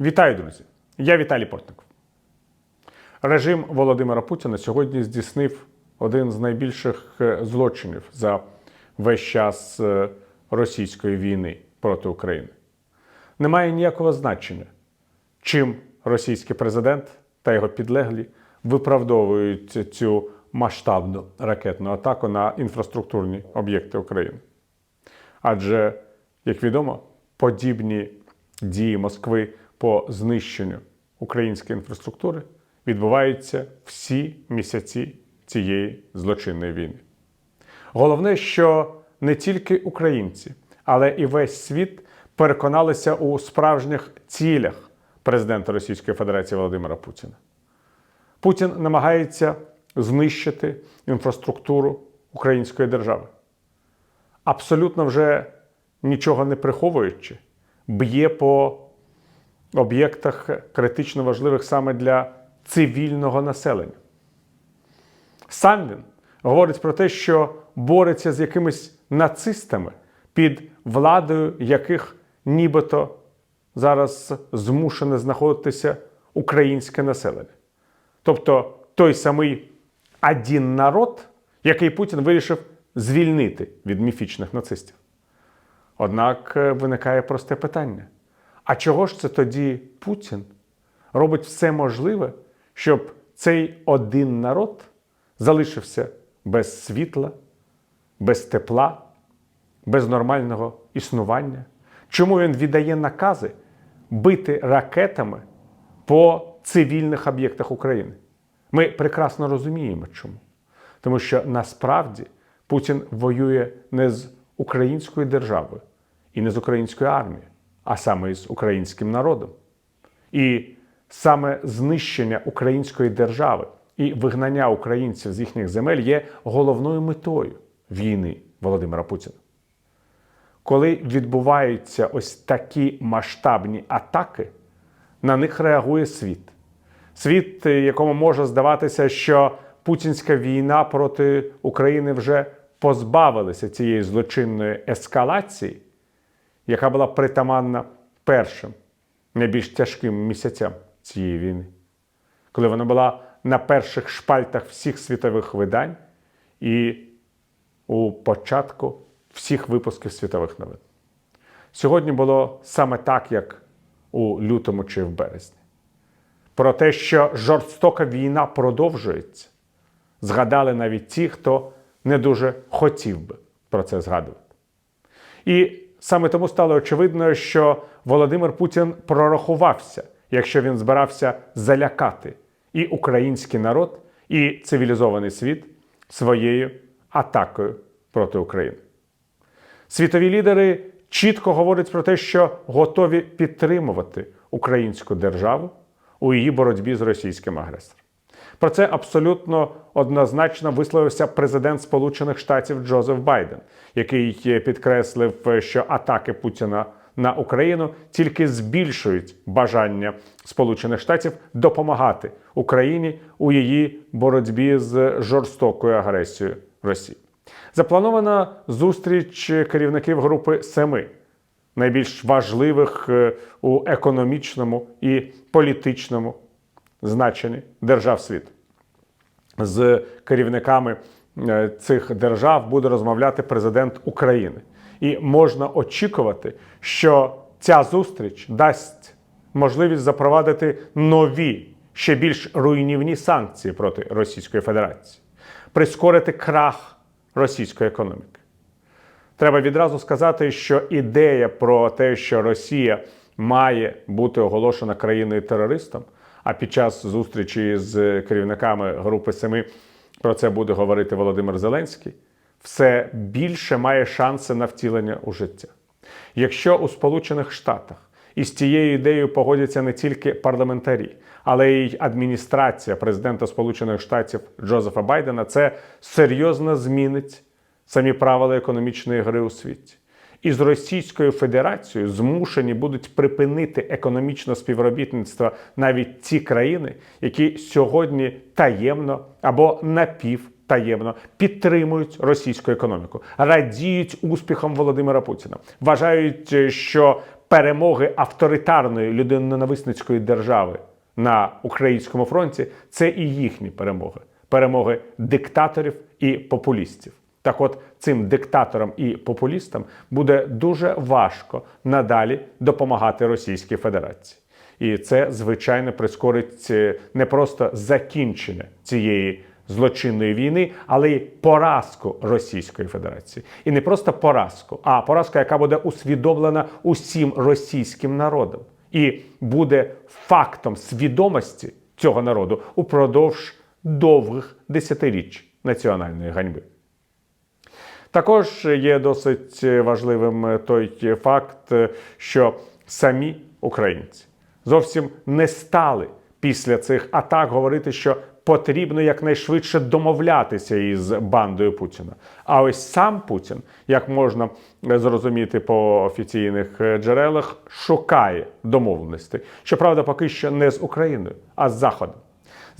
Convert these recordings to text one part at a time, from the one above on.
Вітаю, друзі! Я Віталій Портников. Режим Володимира Путіна сьогодні здійснив один з найбільших е, злочинів за весь час е, російської війни проти України. Немає ніякого значення, чим російський президент та його підлеглі виправдовують цю масштабну ракетну атаку на інфраструктурні об'єкти України. Адже, як відомо, подібні дії Москви по знищенню української інфраструктури відбуваються всі місяці цієї злочинної війни. Головне, що не тільки українці, але і весь світ переконалися у справжніх цілях президента Російської Федерації Володимира Путіна. Путін намагається знищити інфраструктуру української держави. Абсолютно вже нічого не приховуючи, б'є по об'єктах критично важливих саме для цивільного населення. Сам він говорить про те, що бореться з якимись нацистами, під владою яких нібито зараз змушене знаходитися українське населення. Тобто той самий один народ, який Путін вирішив звільнити від міфічних нацистів. Однак е, виникає просте питання: а чого ж це тоді Путін робить все можливе, щоб цей один народ залишився без світла, без тепла, без нормального існування? Чому він віддає накази бити ракетами по цивільних об'єктах України? Ми прекрасно розуміємо, чому. Тому що насправді Путін воює не з українською державою і не з українською армією, а саме із українським народом. І саме знищення української держави і вигнання українців з їхніх земель є головною метою війни Володимира Путіна. Коли відбуваються ось такі масштабні атаки, на них реагує світ. Світ, якому може здаватися, що путінська війна проти України вже позбавилася цієї злочинної ескалації, яка була притаманна першим найбільш тяжким місяцям цієї війни, коли вона була на перших шпальтах всіх світових видань і у початку всіх випусків світових новин. Сьогодні було саме так, як у лютому чи в березні. Про те, що жорстока війна продовжується, згадали навіть ті, хто не дуже хотів би про це згадувати. І саме тому стало очевидно, що Володимир Путін прорахувався, якщо він збирався залякати і український народ, і цивілізований світ своєю атакою проти України. Світові лідери чітко говорять про те, що готові підтримувати українську державу у її боротьбі з російським агресором. Про це абсолютно однозначно висловився президент Сполучених Штатів Джозеф Байден, який підкреслив, що атаки Путіна на Україну тільки збільшують бажання Сполучених Штатів допомагати Україні у її боротьбі з жорстокою агресією Росії. Запланована зустріч керівників групи Семи, найбільш важливих е, у економічному і політичному значенні держав світу. З керівниками е, цих держав буде розмовляти президент України. І можна очікувати, що ця зустріч дасть можливість запровадити нові, ще більш руйнівні санкції проти Російської Федерації, прискорити крах російської економіки. Треба відразу сказати, що ідея про те, що Росія має бути оголошена країною терористом, а під час зустрічі з керівниками Групи Семи про це буде говорити Володимир Зеленський, все більше має шанси на втілення у життя. Якщо у Сполучених Штатах із цією ідеєю погодяться не тільки парламентарі, але й адміністрація президента Сполучених Штатів Джозефа Байдена, це серйозно змінить самі правила економічної гри у світі. І з Російською Федерацією змушені будуть припинити економічне співробітництво навіть ті країни, які сьогодні таємно або напівтаємно підтримують російську економіку, радіють успіхам Володимира Путіна, вважають, що перемоги авторитарної людиноненависницької держави на українському фронті це і їхні перемоги, перемоги диктаторів і популістів. Так от цим диктаторам і популістам буде дуже важко надалі допомагати Російській Федерації. І це, звичайно, прискорить е, не просто закінчення цієї злочинної війни, але й поразку Російської Федерації. І не просто поразку, а поразка, яка буде усвідомлена усім російським народом, і буде фактом свідомості цього народу упродовж довгих десятиріч національної ганьби. Також є досить важливим той факт, що самі українці зовсім не стали після цих атак говорити, що потрібно якнайшвидше домовлятися із бандою Путіна. А ось сам Путін, як можна зрозуміти по офіційних джерелах, шукає домовленостей. Щоправда, поки що не з Україною, а з Заходом.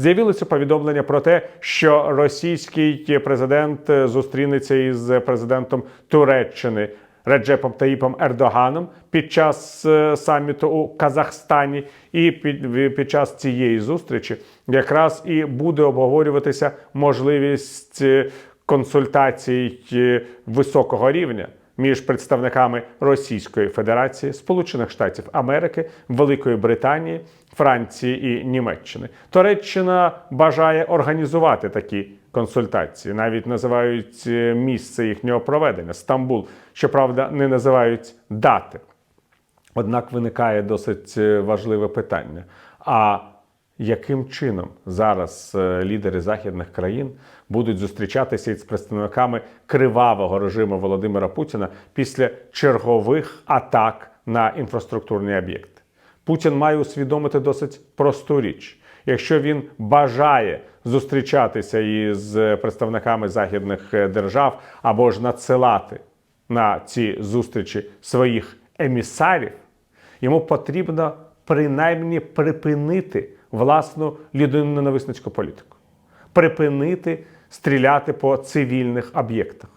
З'явилося повідомлення про те, що російський президент зустрінеться із президентом Туреччини Реджепом Таїпом Ердоганом під час е, саміту у Казахстані, і під, під час цієї зустрічі якраз і буде обговорюватися можливість е, консультацій е, високого рівня. Між представниками Російської Федерації, Сполучених Штатів Америки, Великої Британії, Франції і Німеччини. Туреччина бажає організувати такі консультації, навіть називають е, місце їхнього проведення Стамбул. Щоправда, не називають дати. Однак виникає досить е, важливе питання. А яким чином зараз е, лідери західних країн будуть зустрічатися із представниками кривавого режиму Володимира Путіна після чергових атак на інфраструктурні об'єкти? Путін має усвідомити досить просту річ. Якщо він бажає зустрічатися із представниками західних держав або ж надсилати на ці зустрічі своїх емісарів, йому потрібно принаймні припинити власну людиноненависницьку політику, припинити стріляти по цивільних об'єктах,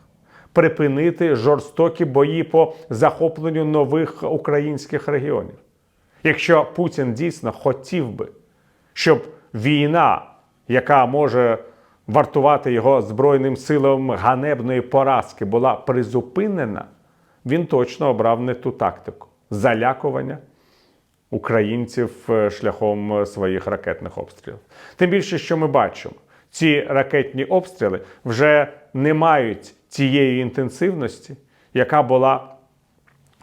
припинити жорстокі бої по захопленню нових українських регіонів. Якщо Путін дійсно хотів би, щоб війна, яка може вартувати його Збройним силам ганебної поразки, була призупинена, він точно обрав не ту тактику. Залякування українців е, шляхом е, своїх ракетних обстрілів. Тим більше, що ми бачимо, ці ракетні обстріли вже не мають тієї інтенсивності, яка була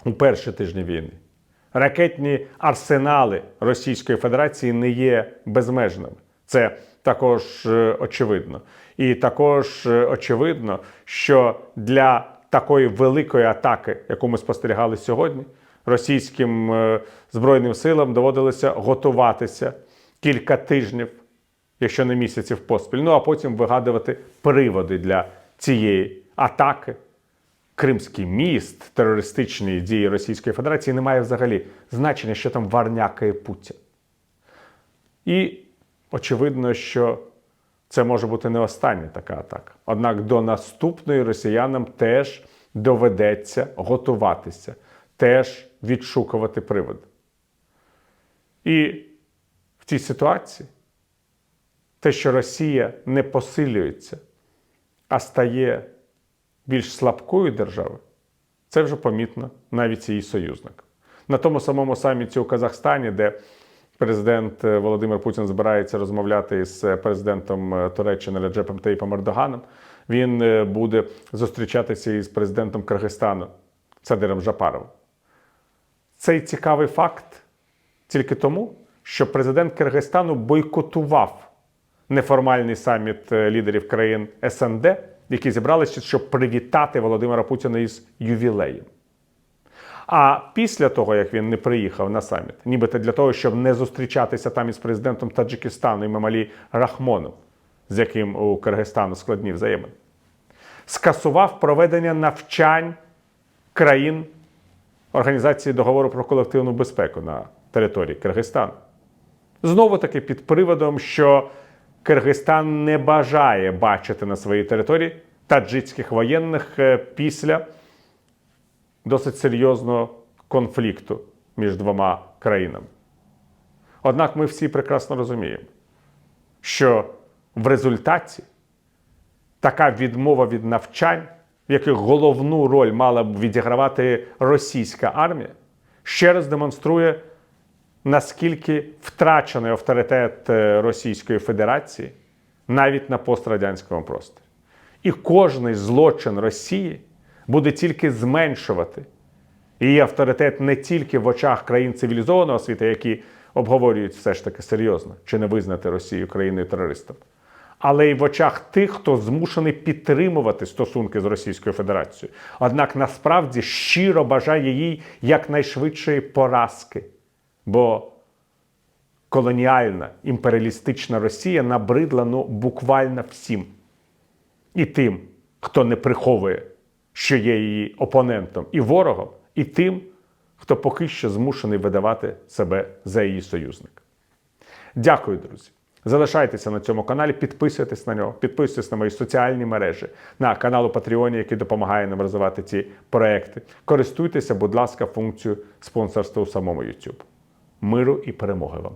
у перші тижні війни. Ракетні арсенали Російської Федерації не є безмежними. Це також е, очевидно. І також очевидно, що для такої великої атаки, яку ми спостерігали сьогодні, російським е, збройним силам доводилося готуватися кілька тижнів, якщо не місяців поспіль. Ну а потім вигадувати приводи для цієї атаки. Кримський міст, терористичні дії Російської Федерації не має взагалі значення, що там варнякає Путін. І очевидно, що це може бути не остання така атака. Однак до наступної росіянам теж доведеться готуватися, теж відшукувати привод. І в цій ситуації те, що Росія не посилюється, а стає більш слабкою державою, це вже помітно навіть її союзник. На тому самому саміті у Казахстані, де президент Володимир Путін збирається розмовляти з президентом Туреччини Реджепом Тейпом Ердоганом, він е, буде зустрічатися із президентом Киргизстану Садиром Жапаровим. Цей цікавий факт тільки тому, що президент Киргизстану бойкотував неформальний саміт е, лідерів країн СНД, які зібралися, щоб привітати Володимира Путіна із ювілеєм. А після того, як він не приїхав на саміт, нібито для того, щоб не зустрічатися там із президентом Таджикистану Мемалі Рахмоном, з яким у Киргизстану складні взаємини, скасував проведення навчань країн Організації договору про колективну безпеку на території Киргизстану. Знову таки під приводом, що Киргизстан не бажає бачити на своїй території таджикських воєнних е, після досить серйозного конфлікту між двома країнами. Однак ми всі прекрасно розуміємо, що в результаті така відмова від навчань, в яких головну роль мала б відігравати російська армія, ще раз демонструє, наскільки втрачений авторитет е, Російської Федерації навіть на пострадянському просторі. І кожний злочин Росії буде тільки зменшувати її авторитет не тільки в очах країн цивілізованого світу, які обговорюють все ж таки серйозно, чи не визнати Росію країною терористом, але й в очах тих, хто змушений підтримувати стосунки з Російською Федерацією. Однак насправді щиро бажає їй якнайшвидшої поразки. Бо колоніальна імперіалістична Росія набридла ну, буквально всім. І тим, хто не приховує, що є її опонентом і ворогом, і тим, хто поки що змушений видавати себе за її союзника. Дякую, друзі. Залишайтеся на цьому каналі, підписуйтесь на нього, підписуйтесь на мої соціальні мережі, на канал у Патреоні, який допомагає нам розвивати ці проекти. Користуйтеся, будь ласка, функцією спонсорства у самому YouTube. Миру і перемоги вам!